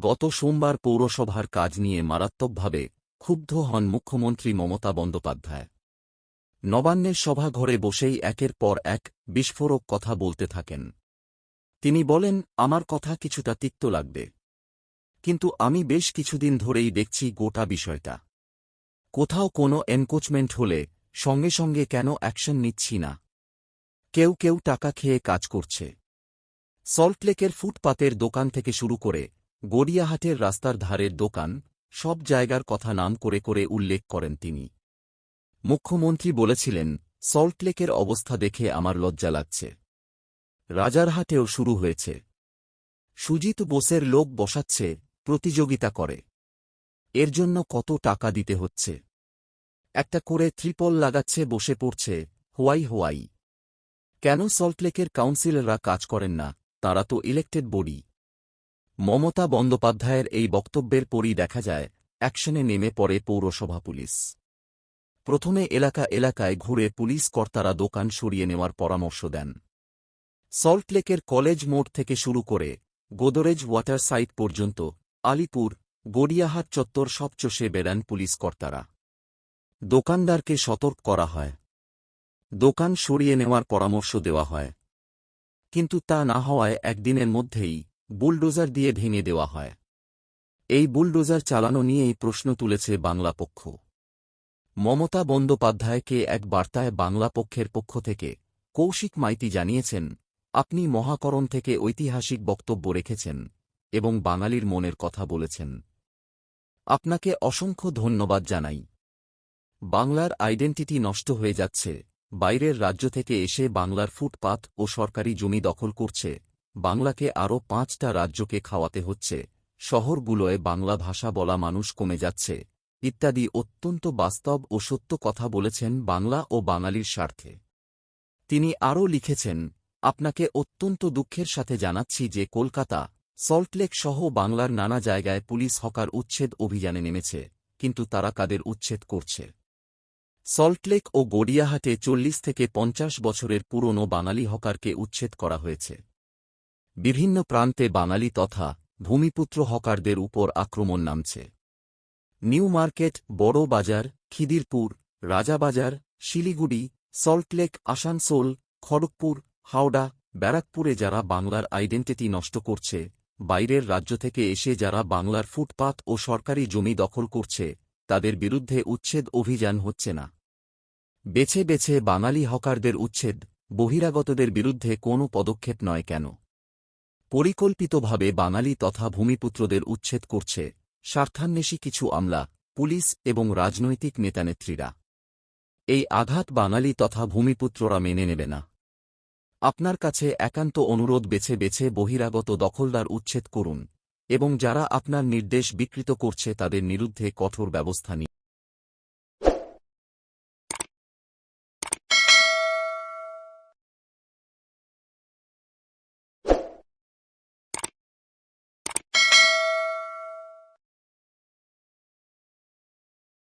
গত সোমবার পৌরসভার কাজ নিয়ে মারাত্মকভাবে ক্ষুব্ধ হন মুখ্যমন্ত্রী মমতা বন্দ্যোপাধ্যায়। নবান্নের সভাঘরে বসেই একের পর এক বিস্ফোরক কথা বলতে থাকেন। তিনি বলেন, আমার কথা কিছুটা তিক্ত লাগবে। কিন্তু আমি বেশ কিছুদিন ধরেই দেখছি গোটা বিষয়টা। কোথাও কোনো এনকোচমেন্ট হলে সঙ্গে সঙ্গে কেন অ্যাকশন নিচ্ছি না? কেউ কেউ টাকা খেয়ে কাজ করছে। সল্টলেকের ফুটপাতের দোকান থেকে শুরু করে গড়িয়াহাটের রাস্তার ধারের দোকান সব জায়গার কথা নাম করে করে উল্লেখ করেন তিনি। মুখ্যমন্ত্রী বলেছিলেন সল্টলেকের অবস্থা দেখে আমার লজ্জা লাগছে। রাজারহাটেও শুরু হয়েছে। সুজিত বোসের লোক বসাচ্ছে, প্রতিযোগিতা করে। এর জন্য কত টাকা দিতে হচ্ছে? একটা করে ত্রিপল লাগাচ্ছে, বসে পড়ছে, হোয়াই হোয়াই। কেন সল্টলেকের কাউন্সিলররা কাজ করেন না? তারা তো ইলেক্টেড বডি মমতা বন্দ্যোপাধ্যায়ের এই বক্তব্যের পরই দেখা যায়, অ্যাকশনে নেমে পড়ে পৌরসভা পুলিশ। প্রথমে এলাকা এলাকায় ঘুরে পুলিশ কর্তারা দোকান সরিয়ে নেওয়ার পরামর্শ দেন। সল্টলেকের কলেজ মোড় থেকে শুরু করে গোদরেজ ওয়াটার সাইট পর্যন্ত আলিপুর, গড়িয়াহাট চত্বর সব চষে বেড়ান পুলিশ কর্তারা। দোকানদারকে সতর্ক করা হয়। দোকান সরিয়ে নেওয়ার পরামর্শ দেওয়া হয়। কিন্তু তা না হওয়ায় একদিনের মধ্যেই বুলডোজার দিয়ে ভেঙে দেওয়া হয়। এই বুলডোজার চালানো নিয়েই প্রশ্ন তুলেছে বাংলা পক্ষ মমতা বন্দ্যোপাধ্যায়কে এক বার্তায় বাংলা পক্ষের পক্ষ থেকে কৌশিক মাইতি জানিয়েছেন, আপনি মহাকরণ থেকে ঐতিহাসিক বক্তব্য রেখেছেন এবং বাঙালির মনের কথা বলেছেন। আপনাকে অসংখ্য ধন্যবাদ জানাই। বাংলার আইডেন্টিটি নষ্ট হয়ে যাচ্ছে, বাইরের রাজ্য থেকে এসে বাংলার ফুটপাত ও সরকারি জমি দখল করছে বাংলাকে আরও পাঁচটা রাজ্যকে খাওয়াতে হচ্ছে। শহরগুলোয় বাংলা ভাষা বলা মানুষ কমে যাচ্ছে, ইত্যাদি অত্যন্ত বাস্তব ও সত্য কথা বলেছেন বাংলা ও বাঙালির স্বার্থে। তিনি আরও লিখেছেন, আপনাকে অত্যন্ত দুঃখের সাথে জানাচ্ছি যে কলকাতা সল্টলেক সহ বাংলার নানা জায়গায় পুলিশ হকার উচ্ছেদ অভিযানে নেমেছে, কিন্তু তারা কাদের উচ্ছেদ করছে? সল্টলেক ও গড়িয়াহাটে চল্লিশ থেকে পঞ্চাশ বছরের পুরনো বাঙালি হকারকে উচ্ছেদ করা হয়েছে। বিভিন্ন প্রান্তে বাঙালি তথা ভূমিপুত্র হকারদের উপর আক্রমণ নামছে। নিউ মার্কেট, বড় বাজার, খিদিরপুর, রাজাবাজার, শিলিগুড়ি সল্টলেক আসানসোল, খড়গপুর, হাওড়া, ব্যারাকপুরে যারা বাংলার আইডেন্টিটি নষ্ট করছে, বাইরের রাজ্য থেকে এসে যারা বাংলার ফুটপাত ও সরকারি জমি দখল করছে, তাদের বিরুদ্ধে উচ্ছেদ অভিযান হচ্ছে না। বেছে বেছে বাঙালি হকারদের উচ্ছেদ, বহিরাগতদের বিরুদ্ধে কোনো পদক্ষেপ নয় কেন? পরিকল্পিতভাবে বাঙালি তথা ভূমিপুত্রদের উচ্ছেদ করছে স্বার্থান্বেষী কিছু আমলা, পুলিশ এবং রাজনৈতিক নেতানেত্রীরা। এই আঘাত বাঙালি তথা ভূমিপুত্ররা মেনে নেবে না। আপনার কাছে একান্ত অনুরোধ বেছে বেছে বহিরাগত দখলদার উচ্ছেদ করুন এবং যারা আপনার নির্দেশ বিকৃত করছে তাদের বিরুদ্ধে কঠোর ব্যবস্থা নিন।